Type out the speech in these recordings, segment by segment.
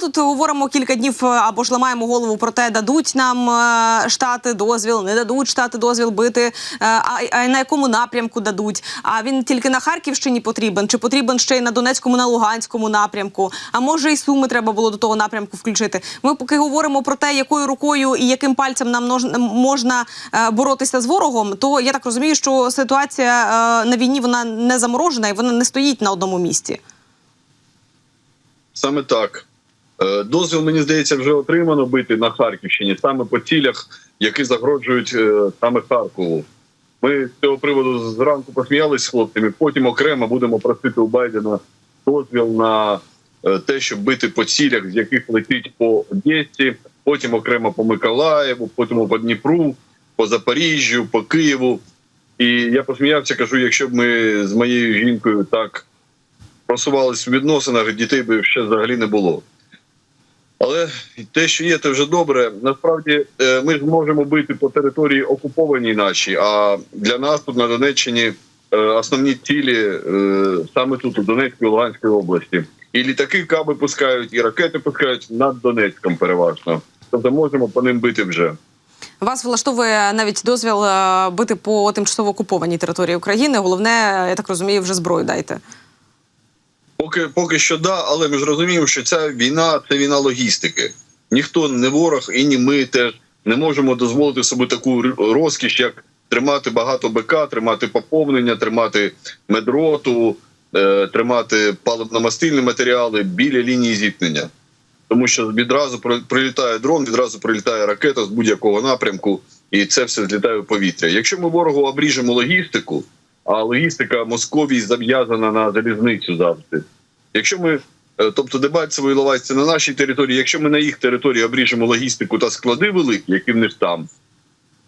тут говоримо кілька днів е, або ж ламаємо голову про те, дадуть нам е, штати дозвіл, не дадуть штати дозвіл бити, е, а, на якому напрямку дадуть. А він тільки на Харківщині потрібен, чи потрібен ще й на Донецькому, на Луганському напрямку? А може і суми треба було до того напрямку включити. Ми поки говоримо про те, якою рукою і яким пальцем нам можна боротися з ворогом, то я так розумію, що ситуація на війні вона не заморожена і вона не стоїть на одному місці. Саме так. Е, Дозвіл, мені здається, вже отримано бити на Харківщині саме по цілях, які загрожують е, саме Харкову. Ми з цього приводу зранку посміялись з хлопцями. Потім окремо будемо просити у Байдена дозвіл на е, те, щоб бити по цілях, з яких летить по Одесі, потім окремо по Миколаєву, потім по Дніпру, по Запоріжжю, по Києву. І я посміявся, кажу, якщо б ми з моєю жінкою так просувалися в відносинах, дітей би ще взагалі не було. Але те, що є, це вже добре. Насправді е, ми ж можемо бити по території окупованій нашій. А для нас тут на Донеччині е, основні цілі е, саме тут, у Донецькій і Луганській області. І літаки каби пускають, і ракети пускають над Донецьком переважно. Тобто можемо по ним бити вже. Вас влаштовує навіть дозвіл бити по тимчасово окупованій території України. Головне, я так розумію, вже зброю дайте. Поки поки що да, але ми ж розуміємо, що ця війна це війна логістики. Ніхто не ворог, і ні ми теж не можемо дозволити собі таку розкіш, як тримати багато БК, тримати поповнення, тримати медроту, е, тримати паливно-мастильні матеріали біля лінії зіткнення. Тому що відразу при- прилітає дрон, відразу прилітає ракета з будь-якого напрямку, і це все злітає в повітря. Якщо ми ворогу обріжемо логістику, а логістика Московії зав'язана на залізницю завжди. Якщо ми, е, тобто Дебальцево і Ловець це на нашій території, якщо ми на їх території обріжемо логістику та склади великі, які в них там,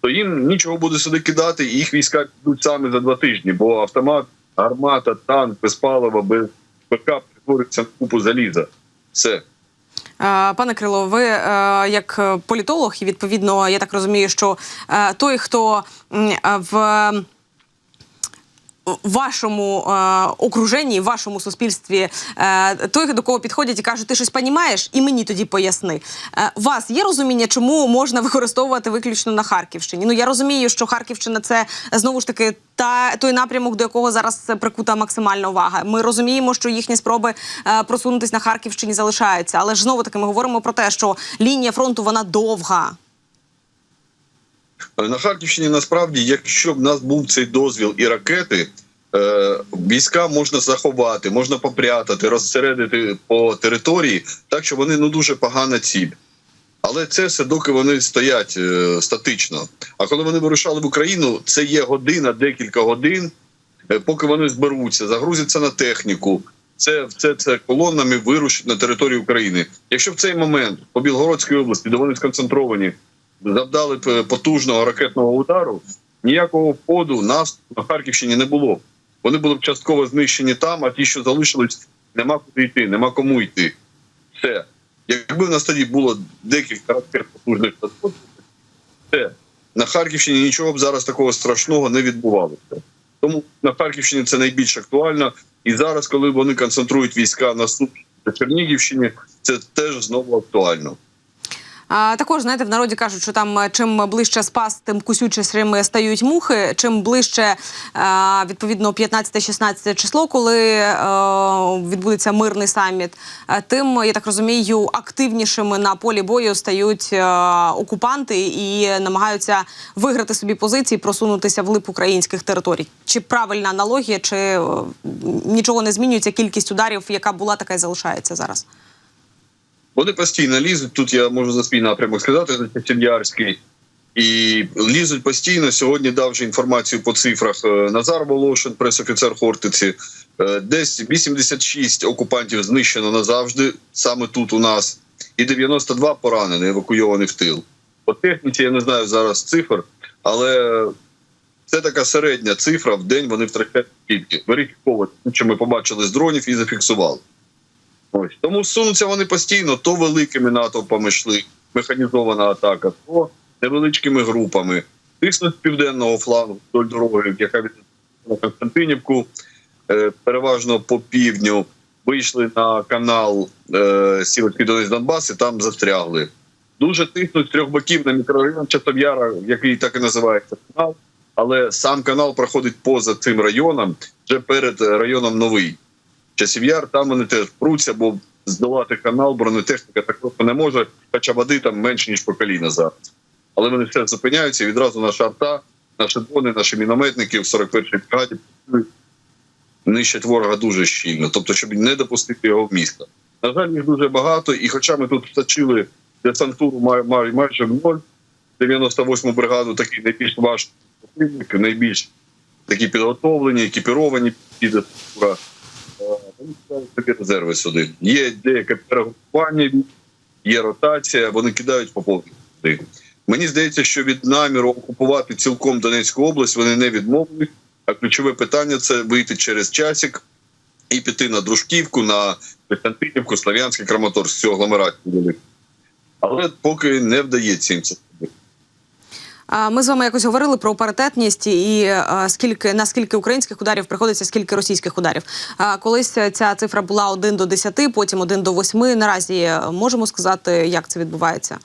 то їм нічого буде сюди кидати, і їх війська підуть саме за два тижні, бо автомат, гармата, танк без палива, без ПК перетвориться на купу заліза. Все. Пане Крило, ви е, як е, політолог, і відповідно, я так розумію, що той, хто в вашому е, окруженні, в вашому суспільстві, е, той, до кого підходять і кажуть, ти щось понімаєш, і мені тоді поясни. Е, у вас є розуміння, чому можна використовувати виключно на Харківщині? Ну я розумію, що Харківщина це знову ж таки та той напрямок, до якого зараз прикута максимальна увага. Ми розуміємо, що їхні спроби е, просунутись на Харківщині залишаються, але ж знову таки ми говоримо про те, що лінія фронту вона довга. На Харківщині насправді, якщо б нас був цей дозвіл і ракети, е, війська можна заховати, можна попрятати, розсередити по території, так що вони ну дуже погана ціль. Але це все доки вони стоять е, статично. А коли вони вирушали в Україну, це є година, декілька годин, е, поки вони зберуться, загрузяться на техніку. Це все це колонами вирушить на територію України. Якщо в цей момент по Білгородській області, де вони сконцентровані, завдали б потужного ракетного удару, ніякого входу нас на Харківщині не було. Вони були б частково знищені там, а ті, що залишились, нема куди йти, нема кому йти. Все. Якби в нас було декілька ракет потужних платформ, все. На Харківщині нічого б зараз такого страшного не відбувалося. Тому на Харківщині це найбільш актуально. І зараз, коли вони концентрують війська на Сумщині та Чернігівщині, це теж знову актуально. А також знаєте, в народі кажуть, що там е, чим ближче спас, тим кусючішими стають мухи. Чим ближче е, відповідно 15-16 число, коли е, відбудеться мирний саміт, тим я так розумію, активнішими на полі бою стають окупанти і намагаються виграти собі позиції, просунутися вглиб українських територій. Чи правильна аналогія, чи нічого не змінюється? Кількість ударів, яка була, така й залишається зараз. Вони постійно лізуть. Тут я можу за свій напрямок сказати, за Чеченярський. І лізуть постійно. Сьогодні дав вже інформацію по цифрах е, Назар Волошин, пресофіцер Хортиці. Е, Десь 86 окупантів знищено назавжди, саме тут у нас, і 92 поранені, евакуйовані в тил. По техніці я не знаю зараз цифр, але це така середня цифра. В день вони втрачають скільки. Верифіковано, що ми побачили з дронів і зафіксували. Ось тому сунуться вони постійно, то великими натовпами йшли, механізована атака, то невеличкими групами. Тиснуть з південного флангу вдоль дороги, яка від Константинівку, е, переважно по півдню. вийшли на канал е, Сілочки Донець Донбас і там застрягли. Дуже тиснуть трьох боків на мікрорайон Часов'яра, який так і називається канал. Але сам канал проходить поза цим районом, вже перед районом Новий. Яр, там вони теж пруться, бо здолати канал бронетехніка так просто не може, хоча води там менше, ніж по коліна зараз. Але вони все зупиняються і відразу наша арта, наші дрони, наші мінометники в 41-й бригаді нищать ворога дуже щільно, тобто, щоб не допустити його в місто. На жаль, їх дуже багато, і хоча ми тут вточили десантуру май- май- майже в ноль, 98-му бригаду такий найбільш важкий противник, найбільш такі підготовлені, екіпіровані десантура. Собі резерви сюди. Є деяке перегрупування, є ротація, вони кидають по повній сюди. Мені здається, що від наміру окупувати цілком Донецьку область вони не відмовились. А ключове питання це вийти через часик і піти на Дружківку, на Костянтинівку, Слов'янський Краматорськ, цю агломерацію. Але поки не вдається їм це Ми з вами якось говорили про паритетність і е, скільки на скільки українських ударів приходиться, скільки російських ударів. Колись ця цифра була 1 до 10, потім 1 до 8. Наразі е, можемо сказати, як це відбувається.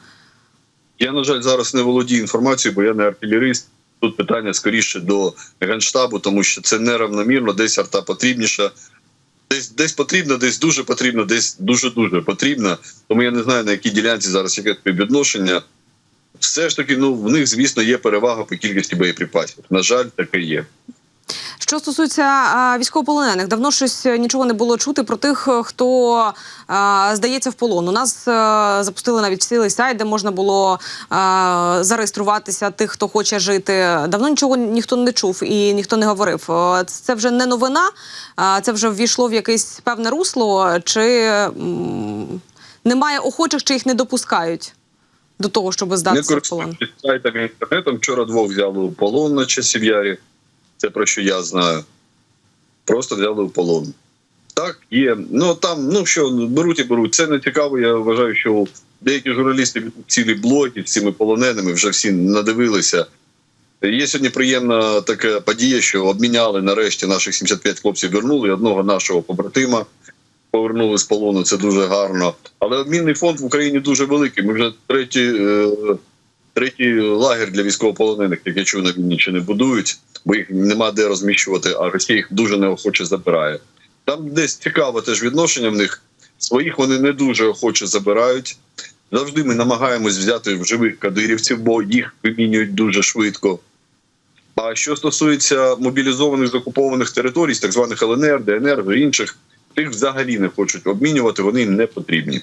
Я, на жаль, зараз не володію інформацією, бо я не артилеріст. Тут питання скоріше до генштабу, тому що це неравномірно, десь арта потрібніша. Десь десь потрібно, десь дуже потрібно, десь дуже дуже потрібно. Тому я не знаю на якій ділянці зараз яке співвідношення. Все ж таки, ну в них, звісно, є перевага по кількості боєприпасів. На жаль, таке є. Що стосується військовополонених, давно щось е, нічого не було чути про тих, е, хто здається в полон. У нас а, запустили навіть цілий сайт, де можна було зареєструватися тих, хто хоче жити. Давно нічого ніхто не чув і ніхто не говорив. Е, Це вже не новина, це вже ввійшло в якесь певне русло, чи немає охочих, чи їх не допускають до того, щоб здатися в полон. сайтами інтернетом. Вчора двох взяли у полон на часів ярі. Це про що я знаю. Просто взяли у полон. Так, є. Ну там, ну що, беруть і беруть. Це не цікаво. Я вважаю, що деякі журналісти цілі блоги з цими полоненими вже всі надивилися. Є сьогодні приємна така подія, що обміняли нарешті наших 75 хлопців, вернули одного нашого побратима. Повернули з полону, це дуже гарно. Але обмінний фонд в Україні дуже великий. Ми вже третій, е, третій лагер для військовополонених, як я чув, на Вінниччині будують, бо їх нема де розміщувати, а Росія їх дуже неохоче забирає. Там десь цікаве теж відношення в них. Своїх вони не дуже охоче забирають. Завжди ми намагаємось взяти в живих кадирівців, бо їх вимінюють дуже швидко. А що стосується мобілізованих з окупованих територій, так званих ЛНР, ДНР інших, тих взагалі не хочуть обмінювати, вони їм не потрібні.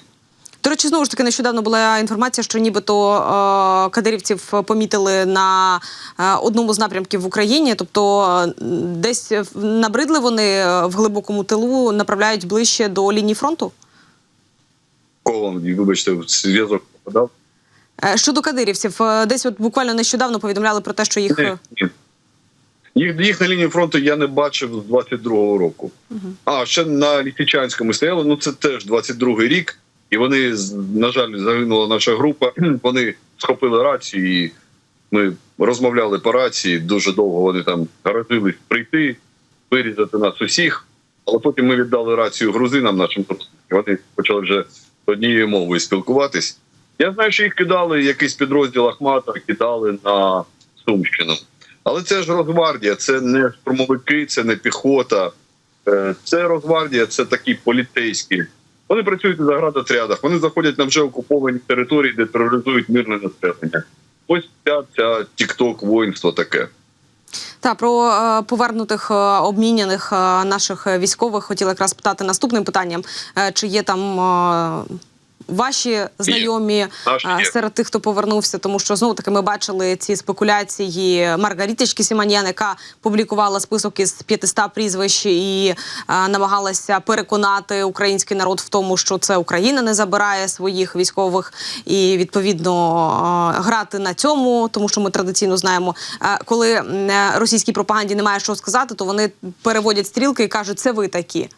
До речі, знову ж таки, нещодавно була інформація, що нібито е, кадирівців помітили на е, одному з напрямків в Україні. Тобто, е, десь набридли вони е, в глибокому тилу, направляють ближче до лінії фронту. Кого, вибачте, зв'язок попадав? Е, щодо кадирівців, е, десь от буквально нещодавно повідомляли про те, що їх Ні, е, ні. Їх, їх на лінії фронту я не бачив з 22-го року. А ще на Лісичанському стояли. Ну це теж 22-й рік, і вони на жаль загинула наша група. Вони схопили рацію, і ми розмовляли по рації. Дуже довго вони там гарантились прийти, вирізати нас усіх. Але потім ми віддали рацію грузинам нашим Вони почали вже однією мовою спілкуватись. Я знаю, що їх кидали якийсь підрозділ Ахмата, кидали на Сумщину. Але це ж Росгвардія, це не штурмовики, це не піхота. Е, Це Росгвардія, це такі поліцейські. Вони працюють у заградотрядах, вони заходять на вже окуповані території, де тероризують мирне населення. Ось ця ця тікток воїнство таке. та про е, повернутих е, обміняних наших військових хотіла якраз питати наступним питанням: чи є там ваші знайомі е, серед тих, хто повернувся, тому що знову таки ми бачили ці спекуляції Маргаріточки Сіманьян, яка публікувала список із 500 прізвищ і е, намагалася переконати український народ в тому, що це Україна не забирає своїх військових, і відповідно е, грати на цьому, тому що ми традиційно знаємо, е, коли російській пропаганді немає що сказати, то вони переводять стрілки і кажуть, це ви такі.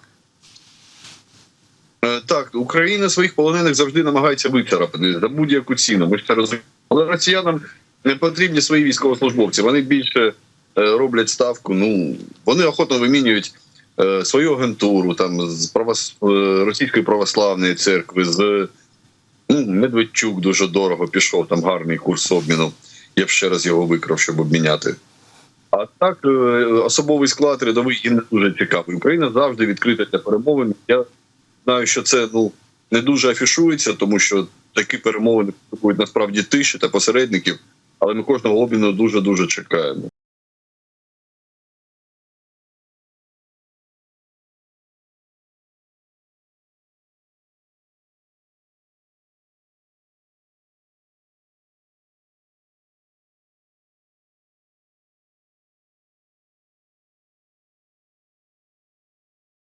Україна своїх полонених завжди намагається вицарапати за будь-яку ціну. Ми ж це розуміємо. Але росіянам не потрібні свої військовослужбовці. Вони більше е, роблять ставку. Ну вони охотно вимінюють е, свою агентуру там з правос... е, російської православної церкви, з ну, Медведчук дуже дорого пішов, там гарний курс обміну. Я б ще раз його викрав, щоб обміняти. А так, особовий склад рядовий і не дуже цікавий. Україна завжди відкрита для перемовин. Я знаю, що це ну не дуже афішується, тому що такі перемовини потребують насправді тиші та посередників. Але ми кожного обміну дуже дуже чекаємо.